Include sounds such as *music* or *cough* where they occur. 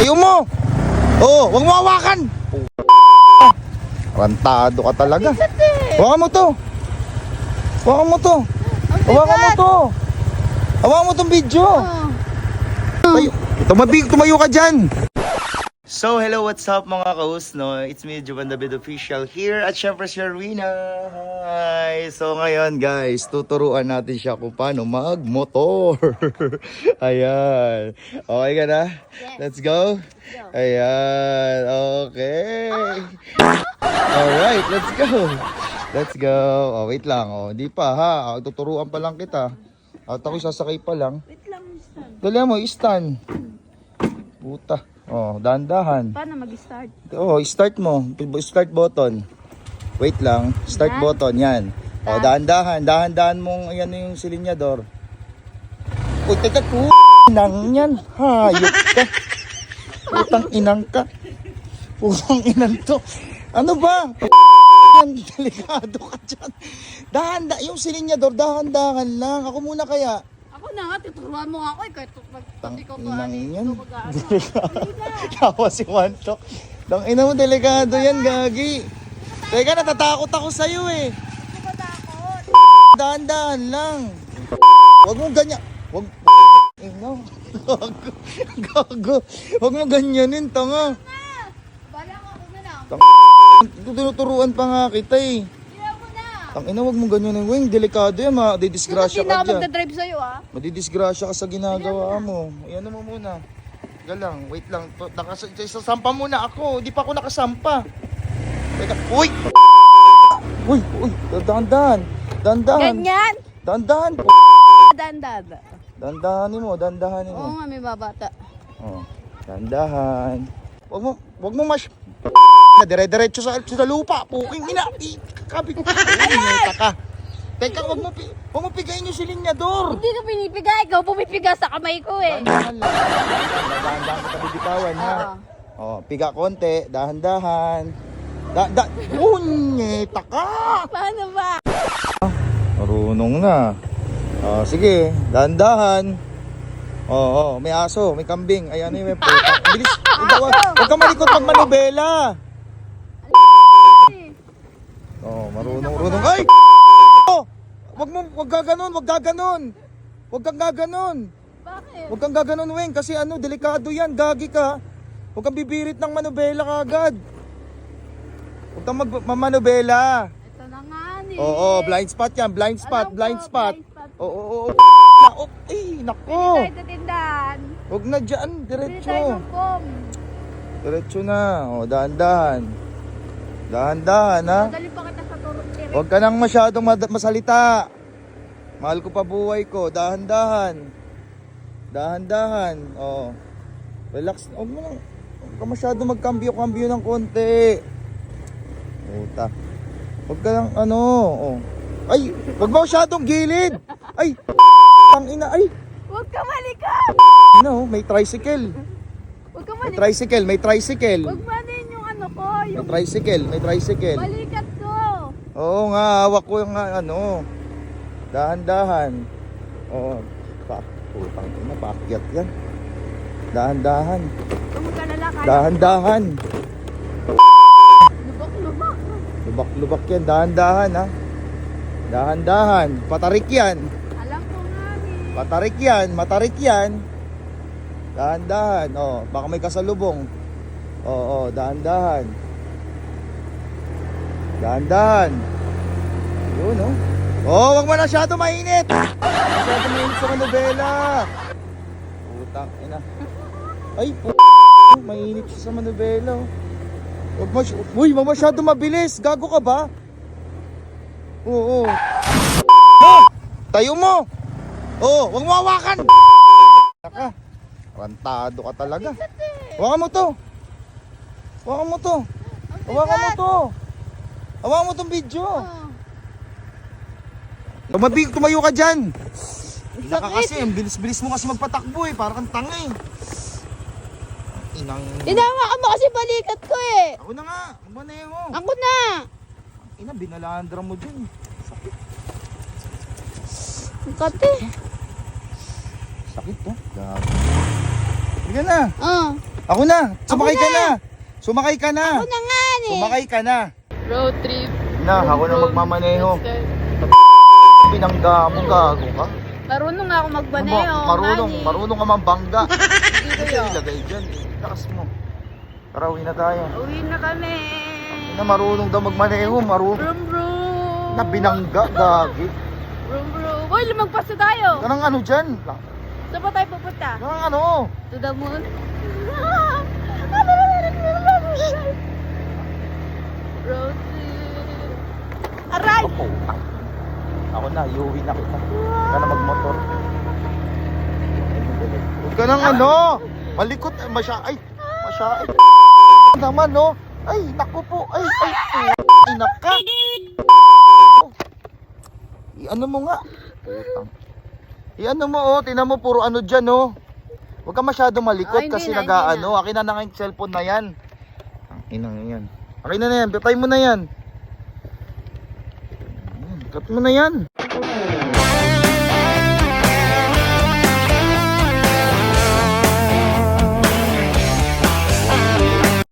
Tayo mo! Oh, wag mo hawakan! Rantado ka talaga. Hawakan mo to. Hawakan mo to. Hawakan mo to. Hawakan mo tong video. Tayo. Tumabi, tumayo ka dyan. So, hello, what's up mga kaus, no? It's me, Juban David Official here at syempre si Arwina. Hi! So, ngayon guys, tuturuan natin siya kung paano magmotor. *laughs* Ayan. Okay ka na? Let's go? Ayan. Okay. Alright, let's go. Let's go. Oh, wait lang. Oh, hindi pa ha. Oh, tuturuan pa lang kita. At ako sasakay pa lang. Wait lang, stand. Dali mo, stand. Puta. Oh, dahan-dahan. Paano mag-start? Oh, start mo. Start button. Wait lang. Start Yan. button. Yan. Oh, dahan-dahan. Dahan-dahan mong, ayan yung silinyador. Uy, teka, po. Nang yan. Hayop ka. Putang inang ka. Putang inang to. Ano ba? Yan, delikado ka dyan. Dahan, da yung silinyador, dahan-dahan lang. Ako muna kaya. Na nga, tuturuan mo ako eh. Kahit pati ko Inang pa ano, yan. ito mag-ano. Tawa si Wantok. Dang ina mo, delikado yan, Gagi. Teka, natatakot ako sa'yo eh. Hindi ko. Dahan-dahan lang. Huwag mo ganyan. Huwag. Ino. Gago. Gago. Huwag mo ganyanin, tanga. Bala ka ako na lang. Tinuturuan pa nga kita eh. Hindi. Tang ina, huwag mo ganyanin. Weng, delikado yan. Madidisgrasya Hindi ka dyan. magdadrive sa'yo ah. Madidisgrasya ka sa ginagawa mo. Ayan mo muna. Teka lang, wait lang. To- Nakas sasampa muna ako. Di pa ako nakasampa. Teka, uy! Uy, uy, dahan-dahan. Dahan-dahan. Ganyan. Dandan. Dahan-dahanin mo, dahan-dahanin mo. Oo nga, may babata. Oh, dahan-dahan. Wag mo, wag mo mas... Na dire-diretso sa, sa lupa. Puking ina. Kabi ko. *laughs* Ay, ka. Teka, wag mo, wag mo pigayin yung silinyador. Hindi ka pinipiga. Ikaw pumipiga sa kamay ko eh. Dahan-dahan kita bibitawan, ha? Oo. Oh, piga konti, dahan-dahan. Da, da, unyeta ka! Paano ba? Marunong na. Oh, sige, dahan-dahan. Oo, oh, oh, may aso, may kambing. Ay, ano yung may *laughs* puta. Bilis. Huwag ka- Huwag ka malikot pag manubela. Oh, marunong, marunong. Ay! Oh! Wag mo, wag gaganon, wag gaganon. Wag kang gaganon. Bakit? Huwag kang gaganon, Weng, kasi ano, delikado yan, gagi ka. Huwag kang bibirit ng manubela kagad. Huwag kang mag mamanubela. Ito na nga ni. Oo, blind spot yan, blind spot, Alam ko, blind spot. blind spot. Oo, oo, oo. Oh, nako. tayo sa tindahan. Huwag na dyan, diretso. Diretso na. O, dahan-dahan. Dahan-dahan, ha? Madali pa kita sa turok. Huwag ka nang masyadong masalita. Mahal ko pa buhay ko. Dahan-dahan. Dahan-dahan. Oo. Relax. Huwag mo nang... Huwag ka masyadong magkambyo-kambyo ng konti. Puta. Huwag ka nang ano. Oh. Ay! Huwag mo masyadong gilid! Ay! *laughs* Ang ina! Ay! Huwag ka malikot! No, may tricycle. Huwag ka May malikot! tricycle, may tricycle. Huwag manin yung ano ko, May yung tricycle, may tricycle. balikat ko! Oo nga, hawak ko yung ano. Dahan-dahan. Oo. Pa, putang ina, paakyat yan. Dahan-dahan. Huwag mo kalala kaya. Dahan-dahan. Lubak-lubak. Lubak-lubak yan, dahan-dahan ha. Dahan-dahan. Patarik yan. Patarik yan, matarik yan. Dahan-dahan. Oh, baka may kasalubong. Oo, oh, dahan-dahan. Dahan-dahan. Yun, oh. Oh, wag mo na masyado mainit. Masyado mainit sa manubela. Putang ina. Ay, pu- mainit siya sa manubela. oh. Wag mo, uy, wag masyado mabilis. Gago ka ba? Oo. Oh, tayo mo. Oh, wag mo hawakan. Naka. Rantado ka talaga. Hawakan mo to. Hawakan mo to. Hawakan mo to. Hawakan mo tong video. Oh. Tumabi, tumayo ka dyan. Sakit. kasi, ang bilis-bilis mo kasi magpatakbo eh. Parang kang tanga eh. Inang... Tinama ka mo kasi balikat ko eh. Ako na nga. Umanay mo. Ako na. Ina, binalandra mo dyan. Ang kate. Sakit to. Gago. Sige na. Ah. Ako na. Sumakay Ako ka na. na. Sumakay ka na. Ako na nga eh. Sumakay ka na. Road trip. Na, ako na magmamaneho. Binangga mo, gago ka. Marunong nga ako Ano magbaneho. ba? Marunong, ngani. marunong ka mambangga. *laughs* Hindi ko yun. ilagay dyan. Takas mo. Tara, uwi na tayo. Uwi na kami. Na marunong daw magmaneho, marunong. Brum brum. Na binangga, gagi. Brum brum. Uy, lumagpas na tayo. Kanang ano dyan? Saan pa tayo pupunta? Kanang ano? To the moon? *laughs* Road trip. Aray! Ako na, iuwi na kita. Huwag ka na magmotor. Huwag ka nang ano? Malikot, masya, ay, masya, ay, naman no. Ay, naku po, ay, ay, ay, naka. I-ano mo nga. Putang. I-ano mo oh, tinan mo puro ano dyan oh. Huwag ka masyado malikot hindi kasi na, nag-ano. Akin na na nga yung cellphone na yan. Ang inang yan. Akin na na yan, patay mo na yan. Cut mo na yan.